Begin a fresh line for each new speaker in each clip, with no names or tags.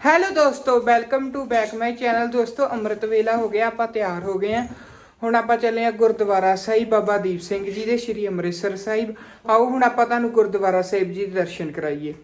Hello ਦੋਸਤੋ welcome to back my channel ਦੋਸਤੋ, ਅੰਮ੍ਰਿਤ ਵੇਲਾ ਹੋ ਗਿਆ, ਆਪਾਂ ਤਿਆਰ ਹੋ ਗਏ ਆ ਹੁਣ ਆਪਾਂ ਚੱਲੇ ਆ ਗੁਰਦੁਆਰਾ ਸਾਹਿਬ ਬਾਬਾ ਦੀਪ ਸਿੰਘ ਜੀ ਦੇ ਸ੍ਰੀ ਅੰਮ੍ਰਿਤਸਰ ਸਾਹਿਬ। ਆਓ, ਹੁਣ ਆਪਾਂ ਤੁਹਾਨੂੰ ਗੁਰਦੁਆਰਾ ਸਾਹਿਬ ਜੀ ਦੇ ਦਰਸ਼ਨ ਕਰਾਈਏ।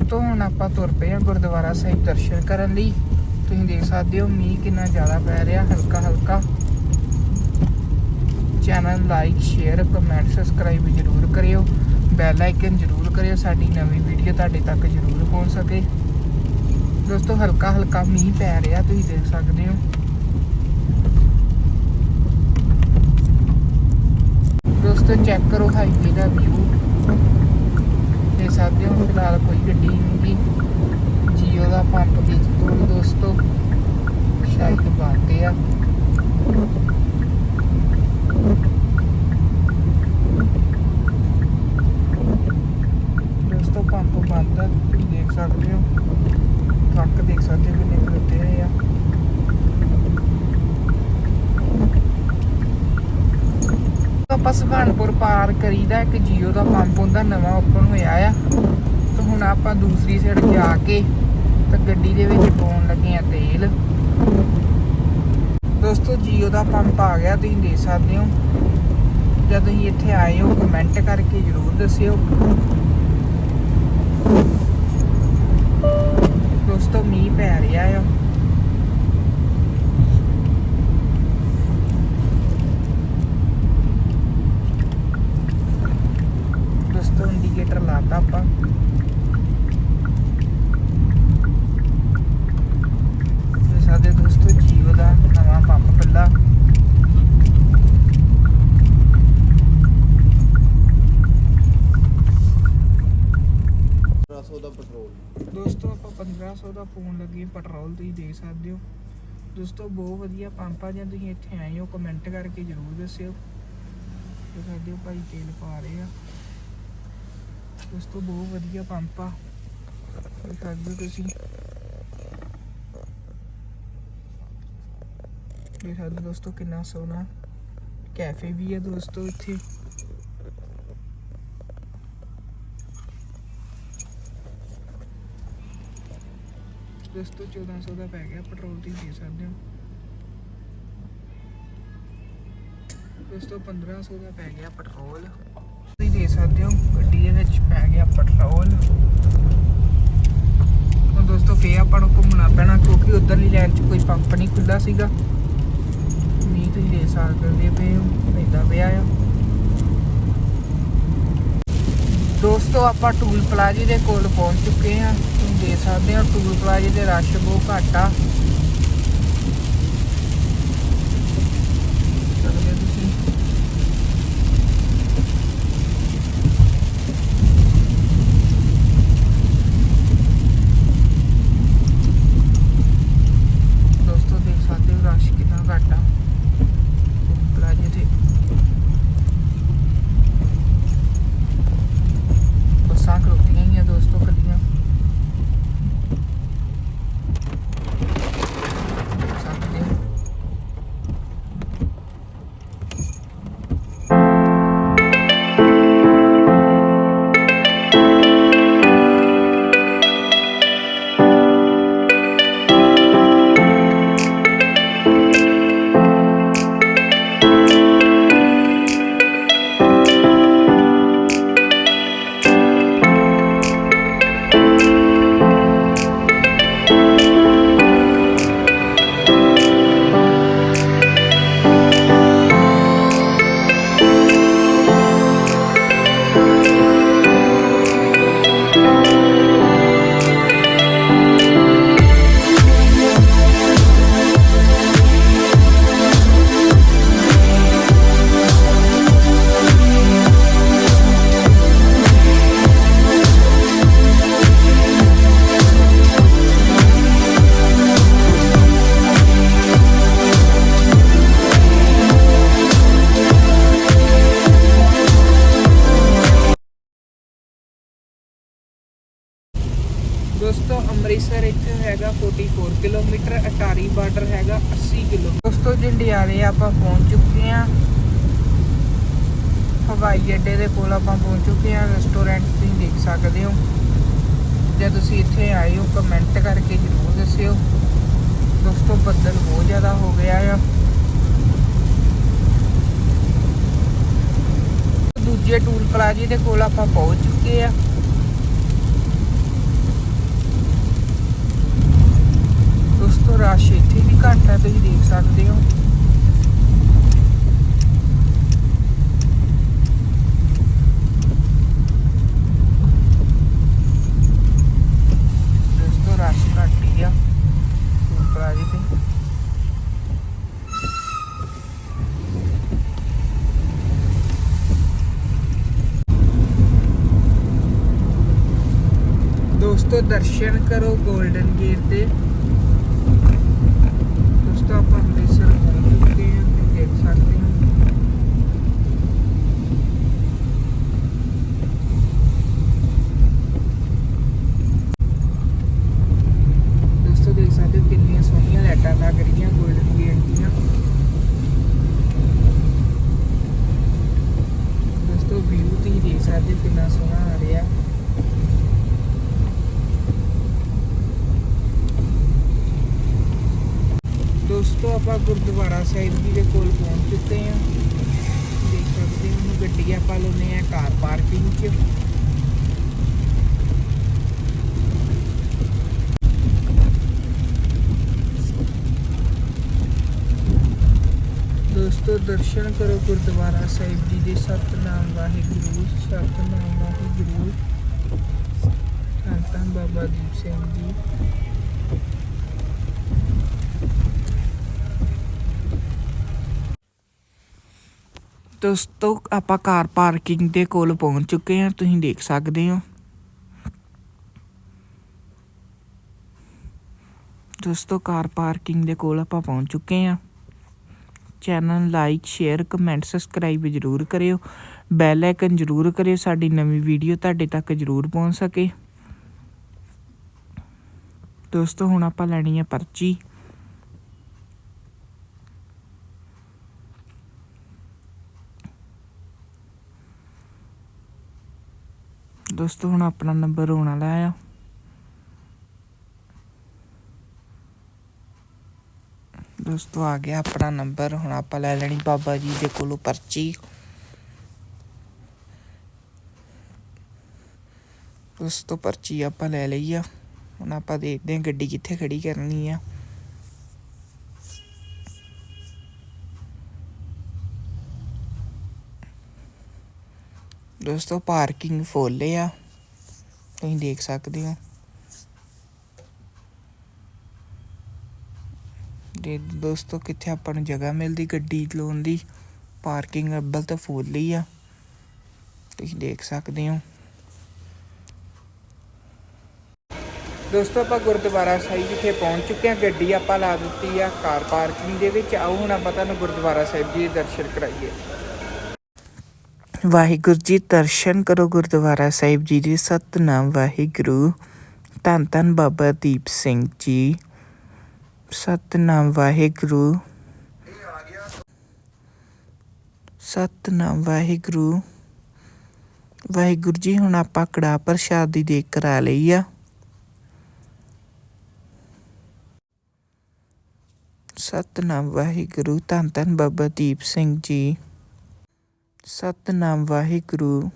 ਤੋਂ ਹੁਣ ਆਪਾਂ ਤੁਰ ਪਏ ਆ ਗੁਰਦੁਆਰਾ ਸਾਹਿਬ ਦਰਸ਼ਨ ਕਰਨ ਲਈ। ਤੁਸੀਂ ਦੇਖ ਸਕਦੇ ਹੋ, ਮੀਂਹ ਕਿੰਨਾ ਜ਼ਿਆਦਾ ਪੈ ਰਿਹਾ ਹਲਕਾ ਹਲਕਾ channel like share comment subscribe ਜਰੂਰ ਕਰਿਓ। ਬੈਲ ਆਈਕਨ ਜਰੂਰ ਕਰਿਓ, ਸਾਡੀ ਨਵੀਂ ਵੀਡੀਓ ਤੁਹਾਡੇ ਤੱਕ ਜਰੂਰ ਪਹੁੰਚ ਸਕੇ। ਦੋਸਤੋ ਹਲਕਾ ਹਲਕਾ ਮੀਂਹ ਪੈ ਰਿਹਾ, ਤੁਸੀਂ ਦੇਖ ਸਕਦੇ ਹੋ। ਦੋਸਤੋ ਚੈੱਕ ਕਰੋ ਹਾਈਵੇ ਦਾ ਵਿਊ ਦੇਖ ਸਕਦੇ ਹੋ, ਫਿਲਹਾਲ ਕੋਈ ਗੱਡੀ ਨਹੀਂ ਗੀ ਜੀਓ ਦਾ ਪੰਪ ਦੇਖ ਲਓ ਦੋਸਤੋ ਸ਼ਾਇਦ ਬਾਤੇ ਆ ਦੋਸਤੋ ਪੰਪ ਬੰਦ ਆ ਤੁਸੀਂ ਦੇਖ ਸਕਦੇ ਹੋ ਟਰੱਕ ਦੇਖ ਸਕਦੇ ਹੋ ਕਿੰਨੇ ਖਲੋਤੇ ਹੋਏ ਆ ਆਪਾਂ ਸੁਭਾਨਪੁਰ ਪਾਰ ਕਰੀਦਾ, ਇੱਕ ਜੀਓ ਦਾ ਪੰਪ ਹੁੰਦਾ, ਨਵਾਂ ਓਪਨ ਹੋਇਆ ਆ। ਤੇ ਹੁਣ ਆਪਾਂ ਦੂਸਰੀ ਸਾਈਡ ਜਾ ਕੇ ਤੇ ਗੱਡੀ ਦੇ ਵਿੱਚ ਪਾਉਣ ਲੱਗੇ ਆ ਤੇਲ। ਦੋਸਤੋ, ਜੀਓ ਦਾ ਪੰਪ ਆ ਗਿਆ, ਤੁਸੀਂ ਦੇਖ ਸਕਦੇ ਹੋ। ਜਦ ਤੁਸੀਂ ਇੱਥੇ ਆਏ ਹੋ ਕਮੈਂਟ ਕਰਕੇ ਜਰੂਰ ਦੱਸਿਓ। ਦੋਸਤੋ, ਮੀਂਹ ਪੈ ਰਿਹਾ ਆ। 1500 ਦਾ
ਪੈਟਰੋਲ।
ਦੋਸਤੋ, ਆਪਾਂ 1500 ਦਾ ਫੋਨ ਲੱਗੇ, ਪੈਟਰੋਲ ਤੁਸੀਂ ਦੇਖ ਸਕਦੇ ਹੋ। ਦੋਸਤੋ, ਬਹੁਤ ਵਧੀਆ ਪੰਪ ਆ ਜਾਂ ਤੁਸੀਂ ਇੱਥੇ ਆਏ ਹੋ ਕਮੈਂਟ ਕਰਕੇ ਜਰੂਰ ਦੱਸਿਓ। ਤੇ ਸਾਡੇ ਭਾਈ ਤੇਲ ਪਾ ਰਹੇ ਆ। ਦੋਸਤੋ, ਬਹੁਤ ਵਧੀਆ ਪੰਪ ਆ। ਸਾਡੇ ਤੁਸੀਂ ਇਹ ਸਾਡੇ ਦੋਸਤੋ, ਕਿੰਨਾ ਸੋਹਣਾ ਕੈਫੇ ਵੀ ਹੈ ਦੋਸਤੋ ਇੱਥੇ। ਦੋਸਤੋ 1400 ਦਾ ਪੈ ਗਿਆ ਪੈਟਰੋਲ ਤੁਸੀਂ ਦੇ ਸਕਦੇ ਹੋ। ਦੋਸਤੋ 1500 ਦਾ ਪੈ ਗਿਆ ਪੈਟਰੋਲ ਤੁਸੀਂ ਦੇ ਸਕਦੇ ਹੋ, ਗੱਡੀ ਦੇ ਵਿੱਚ ਪੈ ਗਿਆ ਪੈਟਰੋਲ ਹੁਣ ਦੋਸਤੋ, ਫੇਰ ਆਪਾਂ ਨੂੰ ਘੁੰਮਣਾ ਪੈਣਾ, ਕਿਉਂਕਿ ਉਧਰਲੀ ਲਾਈਨ 'ਚ ਕੋਈ ਪੰਪ ਨਹੀਂ ਖੁੱਲਾ ਸੀਗਾ। ਮੀਂਹ ਤੁਸੀਂ ਦੇ ਸਕਦੇ ਪਏ ਹੋ ਪੈਂਦਾ ਪਿਆ ਆ। ਦੋਸਤੋ, ਆਪਾਂ ਟੂਲ ਪਲਾਜ਼ੇ ਦੇ ਕੋਲ ਪਹੁੰਚ ਚੁੱਕੇ ਹਾਂ। ਦੇ ਸਕਦੇ ਹੋ। ਟੂਲ ਪਲਾਜ਼ੇ ਦੇ ਰਸ਼ ਬਹੁਤ ਘੱਟ ਆ। ਦੋਸਤੋ, ਅੰਮ੍ਰਿਤਸਰ ਇੱਥੇ ਹੈਗਾ 44 ਕਿਲੋਮੀਟਰ, ਅਟਾਰੀ ਬਾਰਡਰ ਹੈਗਾ 80 ਕਿਲੋ ਦੋਸਤੋ ਜੰਡਿਆਲੇ ਆਪਾਂ ਪਹੁੰਚ ਚੁੱਕੇ ਆ ਹਵਾਈ ਅੱਡੇ ਦੇ ਕੋਲ ਆਪਾਂ ਪਹੁੰਚ ਚੁੱਕੇ ਆ ਰੈਸਟੋਰੈਂਟ ਤੁਸੀਂ ਦੇਖ ਸਕਦੇ ਹੋ। ਲੱਗਿਆ ਤੁਸੀਂ ਇੱਥੇ ਆਏ ਹੋ ਕਮੈਂਟ ਕਰਕੇ ਜ਼ਰੂਰ ਦੱਸਿਓ। ਦੋਸਤੋ, ਬੱਦਲ ਬਹੁਤ ਜ਼ਿਆਦਾ ਹੋ ਗਿਆ ਆ। ਦੂਜੇ ਟੂਲ ਪਲਾਜ਼ੇ ਦੇ ਕੋਲ ਆਪਾਂ ਪਹੁੰਚ ਚੁੱਕੇ ਆ ਦੋਸਤੋ ਰਸ਼ ਇੱਥੇ ਵੀ ਘੱਟ ਹੈ ਤੁਸੀਂ ਦੇਖ ਸਕਦੇ ਹੋ। ਦੋਸਤੋ, ਰਸ਼ ਘੱਟ ਹੀ ਆ ਟੂਲ ਪਲਾਜ਼ੇ ਤੇ ਦੋਸਤੋ ਦਰਸ਼ਨ ਕਰੋ 골ਡਨ ਗੇਟ ਦੇ ਦੋਸਤੋ ਆਪਾਂ ਅੰਮ੍ਰਿਤਸਰ ਪਹੁੰਚ ਚੁੱਕੇ ਹਾਂ ਤੁਸੀਂ ਦੇਖ ਸਕਦੇ ਹੋ ਦੋਸਤੋ ਦੇਖ ਸਕਦੇ ਹੋ ਕਿੰਨੀਆਂ ਸੋਹਣੀਆਂ ਲਾਈਟਾਂ ਲੱਗ ਰਹੀਆਂ 골ਡਨ ਗੇਟ ਦੀਆਂ ਦੋਸਤੋ ਵਿਊ ਤੁਸੀਂ ਦੇਖ ਸਕਦੇ ਹੋ ਕਿੰਨਾ ਸੋਹਣਾ ਆ ਰਿਹਾ ਦੋਸਤੋ ਆਪਾਂ ਗੁਰਦੁਆਰਾ ਸਾਹਿਬ ਜੀ ਦੇ ਕੋਲ ਪਹੁੰਚ ਚੁੱਕੇ ਹਾਂ ਦੇਖ ਸਕਦੇ ਹੋ ਹੁਣ ਗੱਡੀ ਆਪਾਂ ਲਾਉਨੇ ਆ ਕਾਰ ਪਾਰਕਿੰਗ 'ਚ ਦੋਸਤੋ ਦਰਸ਼ਨ ਕਰੋ ਗੁਰਦੁਆਰਾ ਸਾਹਿਬ ਜੀ ਦੇ ਸਤਨਾਮ ਵਾਹਿਗੁਰੂ ਸਤਨਾਮ ਵਾਹਿਗੁਰੂ ਧੰਨ ਧੰਨ ਬਾਬਾ ਦੀਪ ਸਿੰਘ ਜੀ ਦੋਸਤੋ ਆਪਾਂ ਕਾਰ ਪਾਰਕਿੰਗ ਦੇ ਕੋਲ ਪਹੁੰਚ ਚੁੱਕੇ ਹਾਂ। ਤੁਸੀਂ ਦੇਖ ਸਕਦੇ ਹੋ। ਦੋਸਤੋ, ਕਾਰ ਪਾਰਕਿੰਗ ਦੇ ਕੋਲ ਆਪਾਂ ਪਹੁੰਚ ਚੁੱਕੇ ਹਾਂ। Channel like, share, comment, subscribe ਜ਼ਰੂਰ ਕਰਿਓ। ਬੈਲ ਆਈਕਨ ਜ਼ਰੂਰ ਕਰਿਓ, ਸਾਡੀ ਨਵੀਂ ਵੀਡੀਓ ਤੁਹਾਡੇ ਤੱਕ ਜ਼ਰੂਰ ਪਹੁੰਚ ਸਕੇ। ਦੋਸਤੋ, ਹੁਣ ਆਪਾਂ ਲੈਣੀ ਹੈ ਪਰਚੀ। ਦੋਸਤੋ, ਹੁਣ ਆਪਣਾ ਨੰਬਰ ਹੋਣ ਵਾਲਾ ਆ। ਦੋਸਤੋ, ਆ ਗਿਆ ਆਪਣਾ ਨੰਬਰ ਹੁਣ ਆਪਾਂ ਲੈ ਲੈਣੀ ਬਾਬਾ ਜੀ ਦੇ ਕੋਲੋਂ ਪਰਚੀ। ਦੋਸਤੋ, ਪਰਚੀ ਆਪਾਂ ਲੈ ਲਈ ਆ। ਹੁਣ ਆਪਾਂ ਦੇਖਦੇ ਹਾਂ ਗੱਡੀ ਕਿੱਥੇ ਖੜੀ ਕਰਨੀ ਆ। ਦੋਸਤੋ ਪਾਰਕਿੰਗ ਫੁੱਲ ਆ। ਤੁਸੀਂ ਦੇਖ ਸਕਦੇ ਹੋ। ਦੇ ਦੋਸਤੋ, ਕਿੱਥੇ ਆਪਾਂ ਨੂੰ ਜਗ੍ਹਾ ਮਿਲਦੀ ਗੱਡੀ ਲਾਉਣ ਦੀ ਪਾਰਕਿੰਗ ਅੱਬਲ ਤਾਂ ਫੁੱਲ ਹੀ ਆ। ਤੁਸੀਂ ਦੇਖ ਸਕਦੇ ਹੋ। ਦੋਸਤੋ, ਆਪਾਂ ਗੁਰਦੁਆਰਾ ਸਾਹਿਬ ਵਿਖੇ ਪਹੁੰਚ ਚੁੱਕੇ ਹਾਂ। ਗੱਡੀ ਆਪਾਂ ਲਾ ਦਿੱਤੀ ਆ ਕਾਰ ਪਾਰਕਿੰਗ ਦੇ ਵਿੱਚ। ਆਓ, ਹੁਣ ਆਪਾਂ ਤੁਹਾਨੂੰ ਗੁਰਦੁਆਰਾ ਸਾਹਿਬ ਜੀ ਦੇ ਦਰਸ਼ਨ ਕਰਾਈਏ। ਵਾਹਿਗੁਰੂ ਜੀ, ਦਰਸ਼ਨ ਕਰੋ ਗੁਰਦੁਆਰਾ ਸਾਹਿਬ ਜੀ ਦੇ ਸਤਨਾਮ ਵਾਹਿਗੁਰੂ। ਧੰਨ ਧੰਨ ਬਾਬਾ ਦੀਪ ਸਿੰਘ ਜੀ। ਸਤਨਾਮ ਵਾਹਿਗੁਰੂ। ਸਤਨਾਮ ਵਾਹਿਗੁਰੂ। ਵਾਹਿਗੁਰੂ ਜੀ, ਹੁਣ ਆਪਾਂ ਕੜਾ ਪ੍ਰਸ਼ਾਦ ਦੀ ਦੇਖ ਕਰਾ ਲਈ ਆ। ਸਤਨਾਮ ਵਾਹਿਗੁਰੂ। ਧੰਨ ਧੰਨ ਬਾਬਾ ਦੀਪ ਸਿੰਘ ਜੀ। ਸਤਨਾਮ ਵਾਹਿਗੁਰੂ।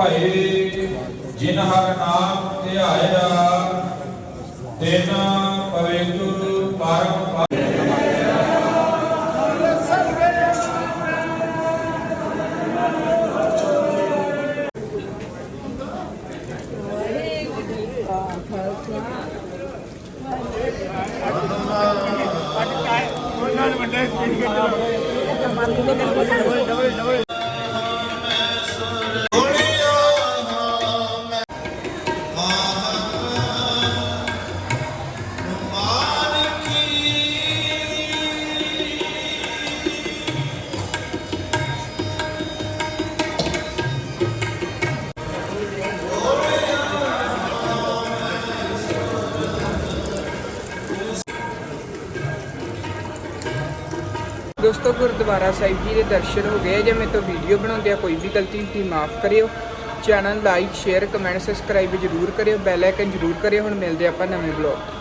ਹੋਏ ਜਿਨ ਹਰ ਨਾਮ ਧਿਆਇਆ ਤਿਨ ਪਵਿੱਤਰ ਪਰਮ
ਦੋਸਤੋ, ਗੁਰਦੁਆਰਾ ਸਾਹਿਬ ਜੀ ਦੇ ਦਰਸ਼ਨ ਹੋ ਗਏ ਜੇ ਮੇਰੇ ਤੋਂ ਵੀਡੀਓ ਬਣਾਉਂਦੇ ਆ, ਕੋਈ ਵੀ ਗਲਤੀ ਹੁੰਦੀ, ਮਾਫ ਕਰਿਓ। Channel like share comment subscribe ਜਰੂਰ ਕਰਿਓ। ਬੈਲ ਆਈਕਨ ਜਰੂਰ ਕਰਿਓ। ਹੁਣ ਮਿਲਦੇ ਆਪਾਂ ਨਵੇਂ ਬਲੌਗ